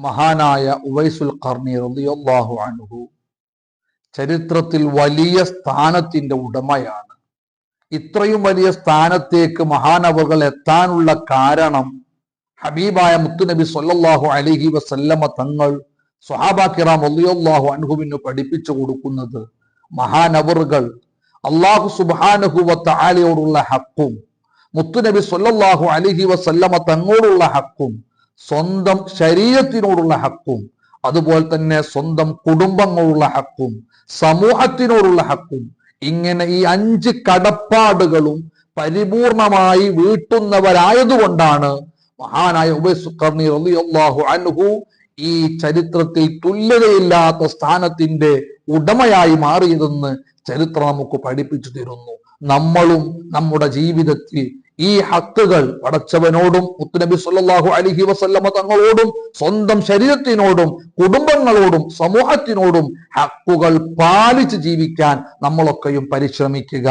മഹാനായ ഉവൈസുൽ ഖർണി റളിയല്ലാഹു അൻഹു ചരിത്രത്തിൽ വലിയ സ്ഥാനത്തിന്റെ ഉടമയാണ്. ഇത്രയും വലിയ സ്ഥാനത്തേക്ക് മഹാനവകൾ എത്താനുള്ള കാരണം ഹബീബായ മുത്തുനബി സൊല്ലാഹു അലൈഹി വസല്ലമ തങ്ങൾ സുഹാബാക്കിറാം കിറാം റളിയല്ലാഹു അൻഹുവിന് പഠിപ്പിച്ചു കൊടുക്കുന്നത് മഹാനവറുകൾ അള്ളാഹു സുബ്ഹാനഹു ആലയോടുള്ള ഹക്കും മുത്തുനബി സൊല്ലാഹു അലൈഹി വസല്ലമ തങ്ങളോടുള്ള ഹക്കും സ്വന്തം ശരീരത്തിനോടുള്ള ഹക്കും അതുപോലെ തന്നെ സ്വന്തം കുടുംബങ്ങളുള്ള ഹക്കും സമൂഹത്തിനോടുള്ള ഹക്കും ഇങ്ങനെ ഈ അഞ്ച് കടപ്പാടുകളും പരിപൂർണമായി വീട്ടുന്നവരായതുകൊണ്ടാണ് മഹാനായ ഉബൈസുഖർണി റളിയല്ലാഹു അൻഹു ഈ ചരിത്രത്തിൽ തുല്യതയില്ലാത്ത സ്ഥാനത്തിന്റെ ഉടമയായി മാറിയതെന്ന് ചരിത്രം നമുക്ക് പഠിപ്പിച്ചു തരുന്നു. നമ്മളും നമ്മുടെ ജീവിതത്തിൽ ഈ ഹക്കുകൾ പടച്ചവനോടും മുത്തുനബി സല്ലാഹു അലൈഹി വസല്ലമ തങ്ങളോടും സ്വന്തം ശരീരത്തിനോടും കുടുംബങ്ങളോടും സമൂഹത്തിനോടും ഹക്കുകൾ പാലിച്ച് ജീവിക്കാൻ നമ്മളൊക്കെയും പരിശ്രമിക്കുക.